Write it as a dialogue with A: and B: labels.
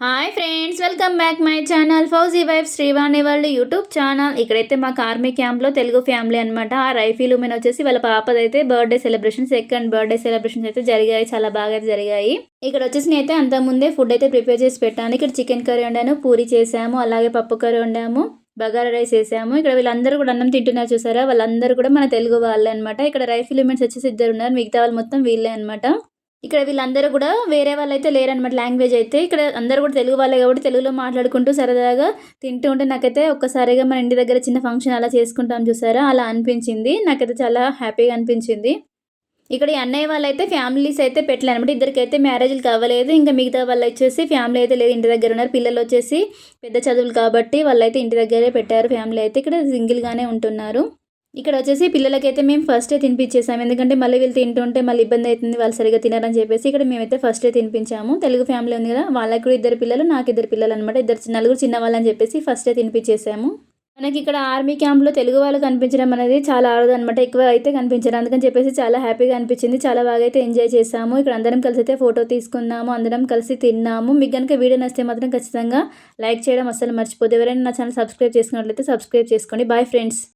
A: Hi friends welcome back my channel Fauji wife Srivani వాళ్ళ YouTube channel ఇక్కడైతే మాకు army క్యాంప్లో తెలుగు ఫ్యామిలీ అనమాట ఆ రైఫిల్ ఉమెన్ వచ్చేసి వాళ్ళ పాపదైతే birthday celebration second birthday celebrations అయితే జరిగాయి. చాలా బాగా అయితే జరిగాయి. ఇక్కడ వచ్చేసి నేనైతే అంతకుముందే ముందే ఫుడ్ అయితే ప్రిపేర్ చేసి పెట్టాను. ఇక్కడ చికెన్ కర్రీ వండాను పూరి చేసాము అలాగే పప్పు కర్రీ వండాము బగారా రైస్ వేసాము. ఇక్కడ వీళ్ళందరూ కూడా అన్నం తింటున్నారు చూసారా? వాళ్ళందరూ కూడా మన తెలుగు వాళ్ళే అనమాట ఇక్కడ రైఫిల్ ఉమెన్స్ వచ్చేసి ఇద్దరు ఉన్నారు. మిగతా వాళ్ళు మొత్తం వీళ్ళే అనమాట ఇక్కడ వీళ్ళందరూ కూడా వేరే వాళ్ళు అయితే లేరనమాట లాంగ్వేజ్ అయితే. ఇక్కడ అందరూ కూడా తెలుగు వాళ్ళే కాబట్టి తెలుగులో మాట్లాడుకుంటూ సరదాగా తింటూ ఉంటే నాకైతే ఒక్కసారిగా మన ఇంటి దగ్గర చిన్న ఫంక్షన్ అలా చేసుకుంటాం చూసారా? అలా అనిపించింది. నాకైతే చాలా హ్యాపీగా అనిపించింది. ఇక్కడ ఈ అన్నయ్య వాళ్ళు అయితే ఫ్యామిలీస్ అయితే పెట్టలే అనమాట ఇద్దరికైతే మ్యారేజ్లు కావలేదు. ఇంకా మిగతా వాళ్ళు వచ్చేసి ఫ్యామిలీ అయితే లేదు. ఇంటి దగ్గర ఉన్నారు. పిల్లలు వచ్చేసి పెద్ద చదువులు కాబట్టి వాళ్ళు అయితే ఇంటి దగ్గరే పెట్టారు. ఫ్యామిలీ అయితే ఇక్కడ సింగిల్గానే ఉంటున్నారు. ఇక్కడ వచ్చేసి పిల్లలకైతే మేము ఫస్టే తినిపించేసాము. ఎందుకంటే మళ్ళీ వీళ్ళు తింటుంటే మళ్ళీ ఇబ్బంది అవుతుంది వాళ్ళు సరిగా తినారని చెప్పేసి ఇక్కడ మేమైతే ఫస్టే తినిపించాము. తెలుగు ఫ్యామిలీ ఉంది కదా వాళ్ళకి కూడా ఇద్దరు పిల్లలు నాకు ఇద్దరు పిల్లలు అనమాట ఇద్దరు నలుగురు చిన్న వాళ్ళని చెప్పేసి ఫస్టే తినిపించేసాము. మనకి ఇక్కడ ఆర్మీ క్యాంప్లో తెలుగు వాళ్ళు కనిపించడం అనేది చాలా ఆడదు అనమాట ఎక్కువ అయితే కనిపించారు. అందుకని చెప్పేసి చాలా హ్యాపీగా అనిపించింది. చాలా బాగా అయితే ఎంజాయ్ చేసాము. ఇక్కడ అందరం కలిసి అయితే ఫోటో తీసుకున్నాము. అందరం కలిసి తిన్నాము. మీకు కనుక వీడియో నచ్చితే మాత్రం ఖచ్చితంగా లైక్ చేయడం అస్సలు మర్చిపోతే ఎవరైనా నా ఛానల్ సబ్స్క్రైబ్ చేసుకున్నట్లయితే సబ్స్క్రైబ్ చేసుకోండి. Bye friends